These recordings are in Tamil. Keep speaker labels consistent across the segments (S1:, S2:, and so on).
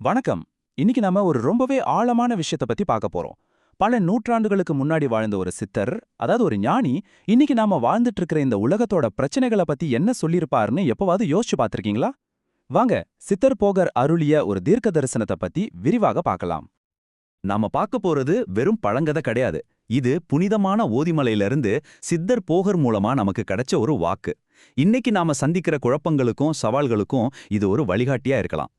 S1: வணக்கம். இன்னைக்கு நாம ஒரு ரொம்பவே ஆழமான விஷயத்த பத்தி பார்க்க போறோம். பல நூற்றாண்டுகளுக்கு முன்னாடி வாழ்ந்த ஒரு சித்தர் அதாவது ஒரு ஞானி இன்னைக்கு நாம வாழ்ந்துட்டு இருக்கிற இந்த உலகத்தோட பிரச்சனைகளை பத்தி என்ன சொல்லியிருப்பாருன்னு எப்பவாவது யோசிச்சு பார்த்திருக்கீங்களா? வாங்க சித்தர் போகர் அருளிய ஒரு தீர்க்க தரிசனத்தை பத்தி விரிவாக பார்க்கலாம். நாம பார்க்க போறது வெறும் பழங்கதை கிடையாது. இது புனிதமான ஓதிமலையிலிருந்து சித்தர் போகர் மூலமா நமக்கு கிடைச்ச ஒரு வாக்கு. இன்னைக்கு நாம சந்திக்கிற குழப்பங்களுக்கும் சவால்களுக்கும் இது ஒரு வழிகாட்டியா இருக்கலாம்.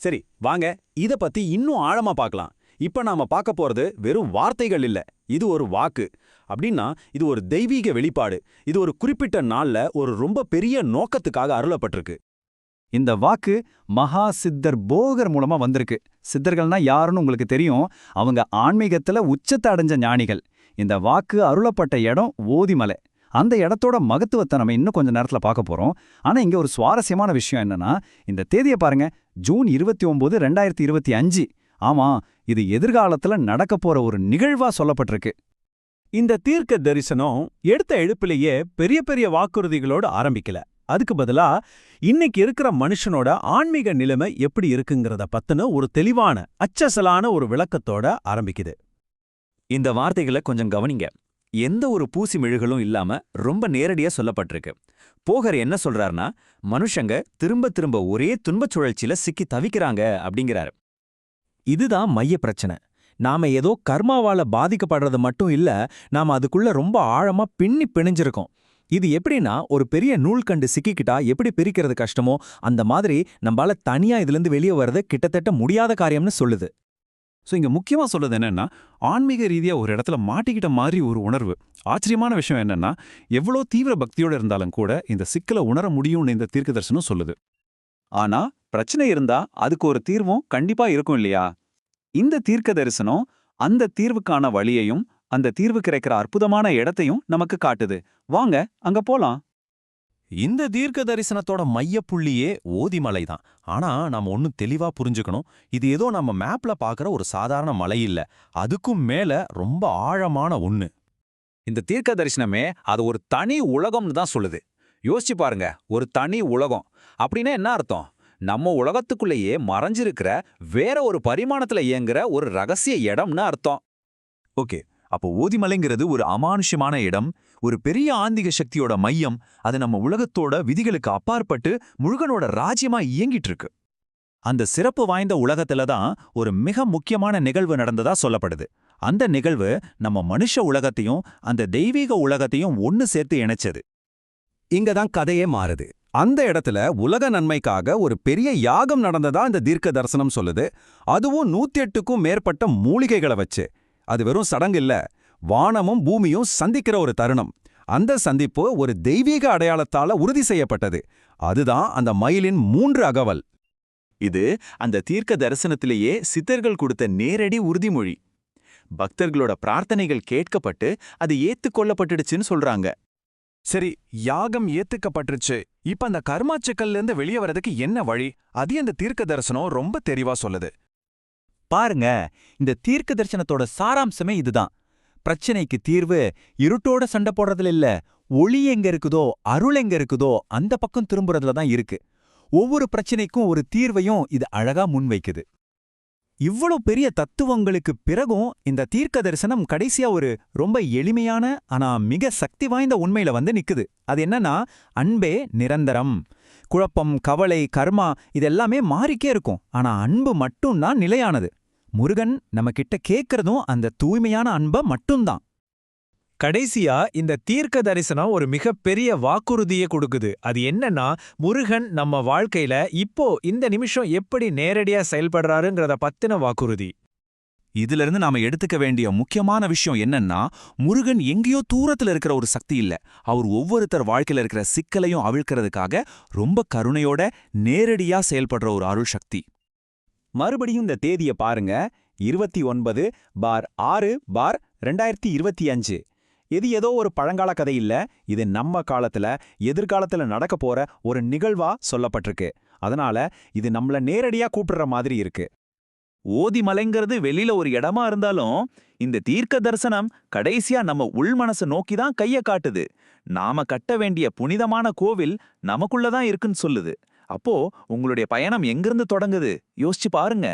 S2: சரி வாங்க. இத பத்தி இன்னும் ஆழமா பார்க்கலாம் இப்ப நாம பார்க்க போறது வெறும் வார்த்தைகள் இல்ல. இது ஒரு வாக்கு. அப்படின்னா இது ஒரு தெய்வீக வெளிப்பாடு. இது ஒரு குறிப்பிட்ட நாள்ல ஒரு ரொம்ப பெரிய நோக்கத்துக்காக அருளப்பட்டிருக்கு.
S1: இந்த வாக்கு மகா சித்தர் போகர் மூலமா வந்திருக்கு. சித்தர்கள்னா யாருன்னு உங்களுக்கு தெரியும். அவங்க ஆன்மீகத்துல உச்சத்தை அடைஞ்ச ஞானிகள். இந்த வாக்கு அருளப்பட்ட இடம் ஓதிமலை. அந்த இடத்தோட மகத்துவத்தை நம்ம இன்னும் கொஞ்ச நேரத்துல பார்க்க போறோம். ஆனா இங்க ஒரு சுவாரஸ்யமான விஷயம் என்னன்னா இந்த தேதியை பாருங்க. ஜூன் இருபத்தி ஒம்பது ரெண்டாயிரத்தி இருபத்தி அஞ்சு. ஆமா இது எதிர்காலத்துல நடக்க போற ஒரு நிகழ்வா சொல்லப்பட்டிருக்கு.
S2: இந்த தீர்க்க தரிசனம் எடுத்த எழுப்பிலேயே பெரிய பெரிய வாக்குறுதிகளோடு ஆரம்பிக்கல. அதுக்கு பதிலா இன்னைக்கு இருக்கிற மனுஷனோட ஆன்மீக நிலைமை எப்படி இருக்குங்கிறத பத்தின ஒரு தெளிவான அச்சசலான ஒரு விளக்கத்தோட ஆரம்பிக்குது.
S3: இந்த வார்த்தைகளை கொஞ்சம் கவனிங்க. எந்த ஒரு பூசி மெழுகளும் இல்லாம ரொம்ப நேரடியா சொல்லப்பட்டிருக்கு. போகர் என்ன சொல்றாருன்னா மனுஷங்க திரும்ப திரும்ப ஒரே துன்பச் சுழற்சியில சிக்கி தவிக்கிறாங்க அப்படிங்கிறாரு.
S2: இதுதான் மைய பிரச்சனை. நாம ஏதோ கர்மாவால பாதிக்கப்படுறது மட்டும் இல்ல நாம அதுக்குள்ள ரொம்ப ஆழமா பின்னி பிணைஞ்சிருக்கோம். இது எப்படின்னா ஒரு பெரிய நூல்கண்டு சிக்கிக்கிட்டா எப்படி பிரிக்கிறது கஷ்டமோ அந்த மாதிரி நம்மளால தனியா இதுலேருந்து வெளியே வர்றது கிட்டத்தட்ட முடியாத காரியம்னு சொல்லுது.
S1: ஸோ இங்க முக்கியமா சொல்றது என்னன்னா ஆன்மீக ரீதியா ஒரு இடத்துல மாட்டிக்கிட்ட மாதிரி ஒரு உணர்வு. ஆச்சரியமான விஷயம் என்னன்னா எவ்வளோ தீவிர பக்தியோட இருந்தாலும் கூட இந்த சிக்கலை உணர முடியும்னு இந்த தீர்க்க தரிசனம் சொல்லுது. ஆனா பிரச்சனை இருந்தா அதுக்கு ஒரு தீர்வும் கண்டிப்பா இருக்கும் இல்லையா? இந்த தீர்க்க தரிசனம் அந்த தீர்வுக்கான வழியையும் அந்த தீர்வு கிடைக்கிற அற்புதமான இடத்தையும் நமக்கு காட்டுது. வாங்க அங்க போலாம்.
S4: இந்த தீர்க்க தரிசனத்தோட மையப்புள்ளியே ஓதிமலை தான் ஆனா நாம ஒன்னும் தெளிவா புரிஞ்சுக்கணும். இது ஏதோ நம்ம மேப்ல பாக்குற ஒரு சாதாரண மலை இல்ல. அதுக்கும் மேல ரொம்ப ஆழமான ஒண்ணு.
S3: இந்த தீர்க்க தரிசனமே அது ஒரு தனி உலகம்னு தான் சொல்லுது. யோசிச்சு பாருங்க ஒரு தனி உலகம். அப்படின்னா என்ன அர்த்தம்? நம்ம உலகத்துக்குள்ளேயே மறைஞ்சிருக்கிற வேற ஒரு பரிமாணத்துல இயங்குற ஒரு ரகசிய இடம்னு அர்த்தம்.
S1: ஓகே அப்போ ஓதிமலைங்கிறது ஒரு அமானுஷ்யமான இடம். ஒரு பெரிய ஆந்திக சக்தியோட மையம் அது நம்ம உலகத்தோட விதிகளுக்கு அப்பாற்பட்டு முருகனோட ராஜ்யமா இயங்கிட்டு இருக்கு அந்த சிறப்பு வாய்ந்த உலகத்துல தான் ஒரு மிக முக்கியமான நிகழ்வு நடந்ததா சொல்லப்படுது. அந்த நிகழ்வு நம்ம மனுஷ உலகத்தையும் அந்த தெய்வீக உலகத்தையும் ஒன்னு சேர்த்து இணைச்சது.
S2: இங்க தான் கதையே மாறுது. அந்த இடத்துல உலக நன்மைக்காக ஒரு பெரிய யாகம் நடந்ததா இந்த தீர்க்க தரிசனம் சொல்லுது. அதுவும் நூத்தி எட்டுக்கும் மேற்பட்ட மூலிகைகளை வச்சு. அது வெறும் சடங்கு இல்ல. வானமும் பூமியும் சந்திக்கிற ஒரு தருணம். அந்த சந்திப்பு ஒரு தெய்வீக அடையாளத்தால உறுதி செய்யப்பட்டது. அதுதான் அந்த மயிலின் மூன்று அகவல்.
S1: இது அந்த தீர்க்க தரிசனத்திலேயே சித்தர்கள் கொடுத்த நேரடி உறுதிமொழி. பக்தர்களோட பிரார்த்தனைகள் கேட்கப்பட்டு அது ஏத்துக்கொள்ளப்பட்டுடுச்சுன்னு சொல்றாங்க.
S5: சரி யாகம் ஏத்துக்கப்பட்டுருச்சு. இப்ப அந்த கர்மாச்சக்கல்ல இருந்து வெளியே வரதுக்கு என்ன வழி? அது அந்த தீர்க்க தரிசனம் ரொம்ப தெளிவா சொல்லுது.
S1: பாருங்க இந்த தீர்க்க தரிசனத்தோட சாராம்சமே இதுதான். பிரச்சனைக்கு தீர்வு இருட்டோட சண்டை போடுறதுல இல்ல. ஒளி எங்க இருக்குதோ அருள் எங்க இருக்குதோ அந்த பக்கம் திரும்புறதுல தான் இருக்கு. ஒவ்வொரு பிரச்சனைக்கும் ஒரு தீர்வையும் இது அழகா முன்வைக்குது. இவ்வளவு பெரிய தத்துவங்களுக்கு பிறகும் இந்த தீர்க்க தரிசனம் கடைசியா ஒரு ரொம்ப எளிமையான ஆனா மிக சக்தி வாய்ந்த உண்மையில வந்து நிக்குது. அது என்னன்னா அன்பே நிரந்தரம். குழப்பம் கவலை கர்மா இதெல்லாமே மாறிக்கே இருக்கும். ஆனா அன்பு மட்டும்தான் நிலையானது. முருகன் நம்ம கிட்ட கேட்கறதும் அந்த தூய்மையான அன்ப மட்டும்தான்.
S6: கடைசியா இந்த தீர்க்க தரிசனம் ஒரு மிகப்பெரிய வாக்குறுதியை கொடுக்குது. அது என்னன்னா முருகன் நம்ம வாழ்க்கையில இப்போ இந்த நிமிஷம் எப்படி நேரடியா செயல்படுறாருங்கிறத பத்தின வாக்குறுதி.
S1: இதுல இருந்து நாம எடுத்துக்க வேண்டிய முக்கியமான விஷயம் என்னன்னா முருகன் எங்கேயோ தூரத்துல இருக்கிற ஒரு சக்தி இல்ல. அவர் ஒவ்வொருத்தர் வாழ்க்கையில இருக்கிற சிக்கலையும் அவிழ்க்கிறதுக்காக ரொம்ப கருணையோட நேரடியா செயல்படுற ஒரு அருள் சக்தி.
S2: மறுபடியும் இந்த தேதியை பாருங்க. இருபத்தி ஒன்பது பார் ஆறு பார் ரெண்டாயிரத்தி இருபத்தி அஞ்சு. இது ஏதோ ஒரு பழங்கால கதை இல்ல. இது நம்ம காலத்துல எதிர்காலத்துல நடக்க போற ஒரு நிகழ்வா சொல்லப்பட்டிருக்கு. அதனால இது நம்மள நேரடியா கூப்பிடுற மாதிரி இருக்கு.
S1: ஓதிமலைங்கிறது வெளியில ஒரு இடமா இருந்தாலும் இந்த தீர்க்க தரிசனம் கடைசியா நம்ம உள்மனசு நோக்கி தான் கைய காட்டுது. நாம கட்ட வேண்டிய புனிதமான கோவில் நமக்குள்ள தான் இருக்குன்னு சொல்லுது.
S7: அப்போ உங்களுடைய பயணம் எங்கிருந்து தொடங்குது? யோசிச்சு பாருங்க.